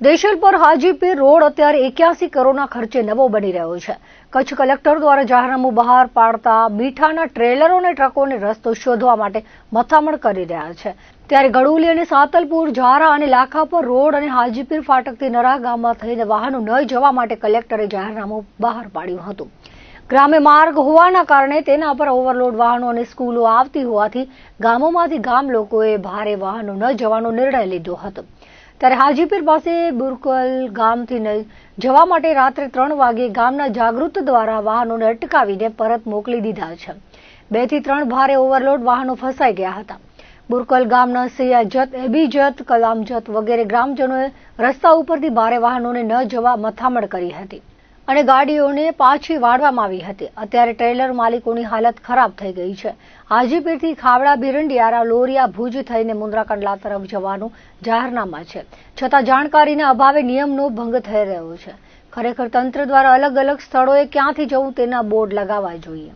દેશલ પર હાજીપીર રોડ અત્યારે એક્યાસી કરોડના ખર્ચે નવો બની રહ્યો છે. કચ્છ કલેક્ટર દ્વારા જાહેરનામું બહાર પાડતા મીઠાના ટ્રેલરો અને ટ્રકોને રસ્તો શોધવા માટે મથામણ કરી રહ્યા છે. ત્યારે ગડુલી અને સાતલપુર, ઝારા અને લાખા પર રોડ અને હાજીપીર ફાટકથી નરા ગામમાં થઈને વાહનો ન જવા માટે કલેક્ટરે જાહેરનામું બહાર પાડ્યું હતું. ગ્રામ્ય માર્ગ હોવાના કારણે તેના પર ઓવરલોડ વાહનો અને સ્કૂલો આવતી હોવાથી ગામોમાંથી ગામ લોકોએ ભારે વાહનો ન જવાનો નિર્ણય લીધો હતો. ત્યારે હાજીપીર પાસે બુરકલ ગામથી જવા માટે રાત્રે ત્રણ વાગે ગામના જાગૃત દ્વારા વાહનોને અટકાવીને પરત મોકલી દીધા છે. બેથી ત્રણ ભારે ઓવરલોડ વાહનો ફસાઈ ગયા હતા. બુરકલ ગામના સિયાજત એબીજત કલામજત વગેરે ગ્રામજનોએ રસ્તા ઉપરથી ભારે વાહનોને ન જવા મથામણ કરી હતી. અને ગાડીઓને પાછી વાળવામાં આવી હતી. અત્યારે ટ્રેલર માલિકોની હાલત ખરાબ થઈ ગઈ છે. હાજીપીરથી ખાવડા બિરંડિયારા લોરિયા ભુજ થઈને મુન્દ્રા કંડલા તરફ જવાનું જાહેરનામા છે. છતાં જાણકારીના અભાવે નિયમનો ભંગ થઈ રહ્યો છે. ખરેખર તંત્ર દ્વારા અલગ અલગ સ્થળોએ ક્યાંથી જવું તેના બોર્ડ લગાવવા જોઈએ.